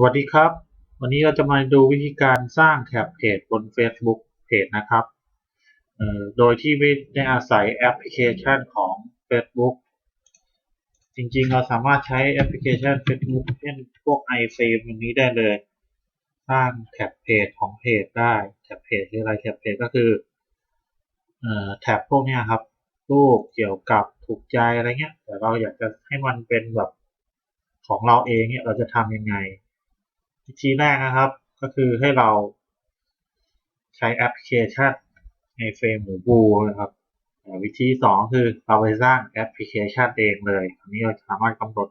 สวัสดีครับ วันนี้เราจะมาดูวิธีการสร้างแท็บเพจบน Facebook เพจนะครับ โดยที่ไม่ได้อาศัยแอปพลิเคชันของ Facebook จริงๆ เราสามารถใช้แอปพลิเคชัน Facebook เช่นพวก iFrame อย่างนี้ได้เลย สร้างแท็บเพจของเพจได้ แท็บเพจคืออะไร แท็บเพจก็คืออแท็บพวกนี้ครับ รูปเกี่ยวกับถูกใจอะไรเงี้ย แต่เราอยากจะให้มันเป็นแบบของเราเองเนี่ย เราจะทำยังไง วิธีแรกนะครับ ก็คือให้เราใช้แอปพลิเคชันในเฟรมหรือบูนะครับวิธีสองคือเราไปสร้างแอปพลิเคชันเองเลยอันนี้เราสามารถกำหนด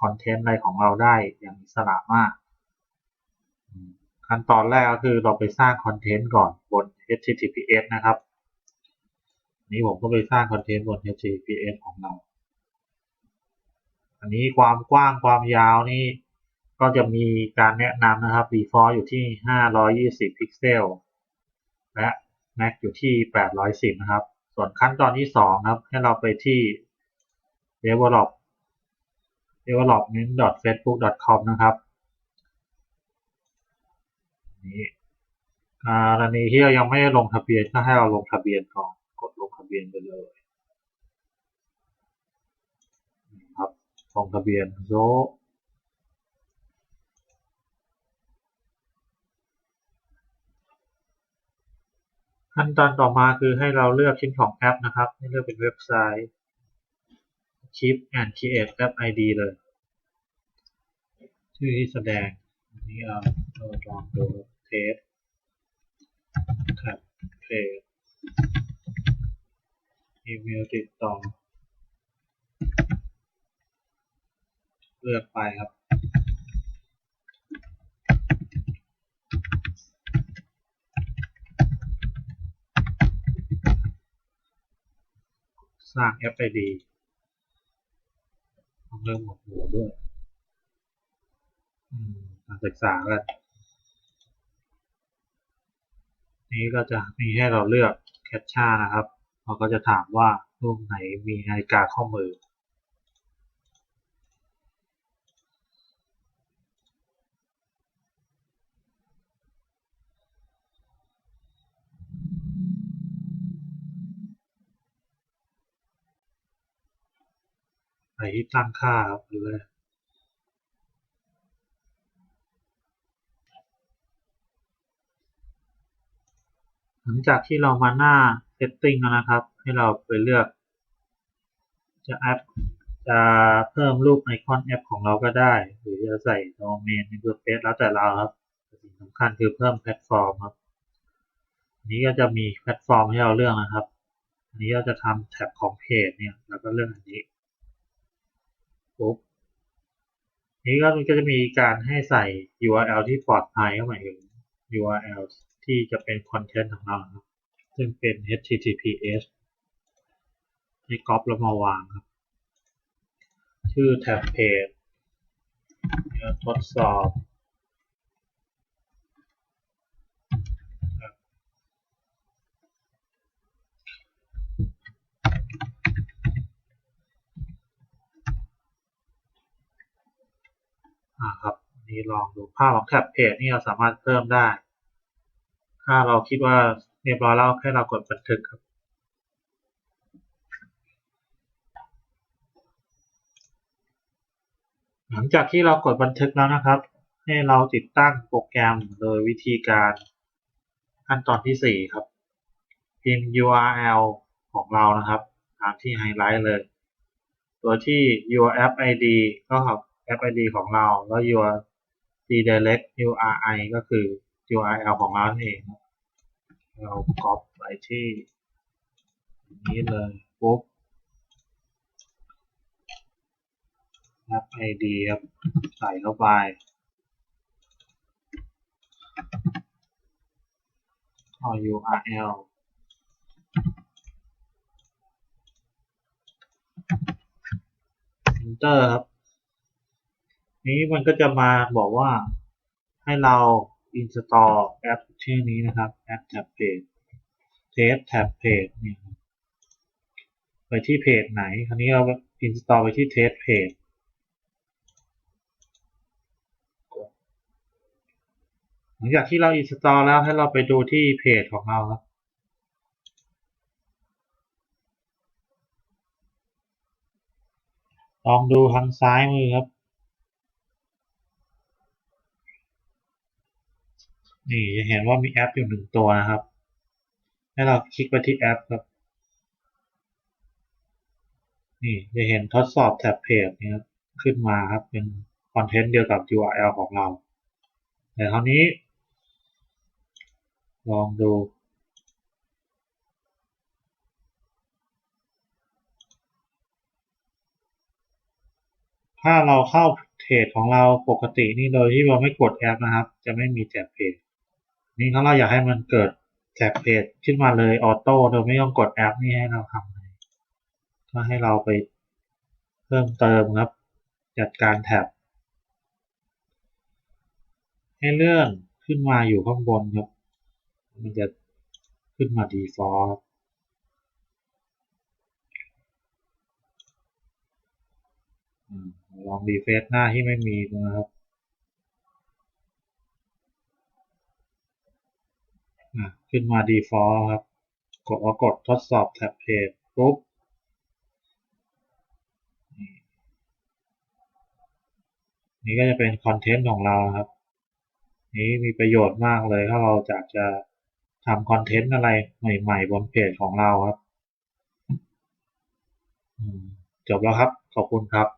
คอนเทนต์อะไรของเราได้อย่างอิสระมาก ขั้นตอนแรกก็คือเราไปสร้างคอนเทนต์ก่อนบน HTTPS นะครับอันนี้ผมก็ไปสร้างคอนเทนต์บน HTTPS ของเรา อันนี้ความกว้างความยาวนี่ ก็จะมีการแนะนำนะครับ default อยู่ที่ 520 พิกเซล และ max อยู่ที่ 810 นะครับ ส่วนขั้นตอนที่ 2 ครับ ให้เราไปที่ develop development.facebook.com นะครับนี่กรณีที่เรายังไม่ได้ลงทะเบียนก็ให้เราลงทะเบียนก่อนกดลงทะเบียนไปเลยนี่ครับลงทะเบียนโซ ขั้นตอนต่อมาคือให้เราเลือกชิ้นของแอปนะครับ ให้เลือกเป็นเว็บไซต์ Keep and Create App ID เลย ชื่อที่แสดงอันนี้เอาเราลองดูเทสแท็บเพจอีเมลติดต่อ เลือกไปครับ สร้างแอป ID ต้องเริ่มหมดหัวด้วยการศึกษากันนี้ก็จะมีให้เราเลือกแคปชั่นนะครับ เราก็จะถามว่ารูปไหนมีนาฬิกาข้อมือ ตั้งค่าครับดูเลยหลังจากที่เรามาหน้า setting แล้วนะครับ ให้เราไปเลือก จะแอปจะเพิ่มรูปไอคอนแอปของเราก็ได้ หรือจะใส่โดเมนในเว็บเพจแล้วแต่เราครับสิ่งสำคัญคือเพิ่มแพลตฟอร์มครับอันนี้ก็จะมีแพลตฟอร์มให้เราเลือกนะครับ อันนี้เราจะทำแท็บของเพจเนี่ยแล้วก็เลือกอันนี้ ปุ๊บนี้ก็มันก็จะมีการให้ใส่ URL ที่ปลอดภัยเข้ามายถึง URL ที่จะเป็นคอนเทนต์ของเราครับ ซึ่งเป็น HTTPS ให้ก๊อปแล้วมาวางครับ ชื่อแท็บเพจทดสอบอ่าครับ นี่ลองดูภาพของแท็บเพจนี่เราสามารถเพิ่มได้ถ้าเราคิดว่าเรียบร้อยแล้วแค่เรากดบันทึกครับ หลังจากที่เรากดบันทึกแล้วนะครับ ให้เราติดตั้งโปรแกรมโดยวิธีการขั้นตอนที่ 4 ครับ พิมพ์ URL ของเรานะครับ ตามที่ไฮไลท์เลย ตัวที่ URL ID ก็ครับ App ID ของเราแล้ว URL redirect URI ก็คือ URL ของเราเอง เราก๊อปไปที่นี้เลยปุ๊บ App ID ครับใส่เข้าไปก็ URL Enter ครับ นี้มันก็จะมาบอกว่าให้เรา install แอปชื่อนี้นะครับแอป tab page test tab page เนี่ยครับไปที่เพจไหน คราวนี้เรา install ไปที่ test page กดลังจากที่เราอินสตอลแล้วให้เราไปดูที่เพจของเราครับลองดูทางซ้ายมือครับ นี่จะเห็นว่ามีแอปอยู่หนึ่งตัวนะครับ ให้เราคลิกไปที่แอปครับ นี่จะเห็นทดสอบแท็บเพจนี่ยครับขึ้นมาครับเป็นคอนเทนต์เดียวกับ URL ของเรา แต่คราวนี้ ลองดูถ้าเราเข้าเพจของเราปกตินี่โดยที่เราไม่กดแอปนะครับ จะไม่มีแท็บเพจ นี่ถ้าเราอยากให้มันเกิดแท็บเพจขึ้นมาเลยออโต้โดยไม่ต้องกดแอปนี่ให้เราทำไงก็ให้เราไปเพิ่มเติมครับ จัดการแท็บให้เลื่อนขึ้นมาอยู่ข้างบนครับ มันจะขึ้นมา default ลองรีเฟซหน้าที่ไม่มีนะครับอะ ขึ้นมา default ครับ กดว่ากดทดสอบแท็บเพจปุ๊บนี่ก็จะเป็นคอนเทนต์ของเราครับ นี้มีประโยชน์มากเลยถ้าเราอยากจะทำคอนเทนต์อะไรใหม่ ๆ บนเพจของเราครับจบแล้วครับ ขอบคุณครับ